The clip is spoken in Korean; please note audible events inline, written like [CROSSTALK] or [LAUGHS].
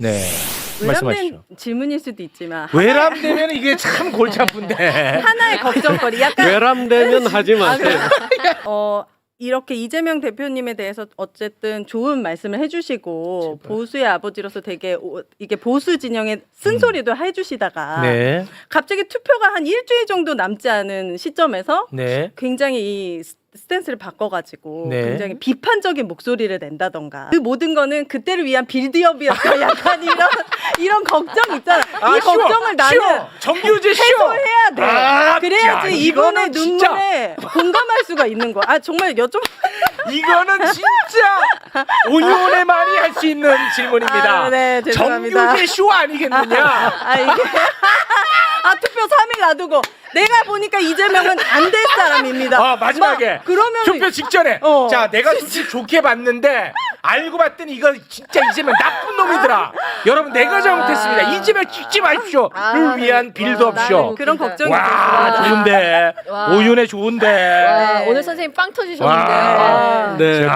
네. 외람된 말씀하시죠. 질문일 수도 있지만 외람되면 이게 참 골치 아픈데. [LAUGHS] 하나의 걱정거리 약간 외람되면 하지 마세요. 어 이렇게 이재명 대표님에 대해서 어쨌든 좋은 말씀을 해주시고 보수의 아버지로서 되게 오- 이게 보수 진영의 쓴소리도 해주시다가 네. 갑자기 투표가 한 일주일 정도 남지 않은 시점에서 네. 굉장히 이 스- 스탠스를 바꿔가지고 네. 굉장히 비판적인 목소리를 낸다던가 그 모든 거는 그때를 위한 빌드업이었다 [LAUGHS] 약간 이런 이런 걱정 있잖아 이 쉬워, 걱정을 나는 쉬워. 정규제 쉬워. 해소해야 돼 아, 그래야지 야, 이분의 이거는 진짜. 눈물에 공감할 수가 있는 거야 아 정말 여쭤 [LAUGHS] 이거는 진짜 오윤회만이 할 수 있는 질문입니다. 아, 네, 죄송합니다. 정규제 쇼 아니겠느냐? 아 이게 아 투표 3일 놔두고 내가 보니까 이재명은 안 될 사람입니다 아 마지막에 막 그러면 투표 직전에 어. 자 내가 솔직히 좋게 봤는데 알고 봤더니 이거 진짜 이재명 나쁜 놈이더라. [LAUGHS] 여러분 내가 잘못했습니다. 이재명 찍지 마십시오. 아, 를 위한 네. 빌드업 와, 쇼. 나는 그런 걱정이 와 있어요. 좋은데 와. 오윤회 좋은데. 와, 네. 오늘 선생님 빵 터지셨는데. 와. 와. 네. 자,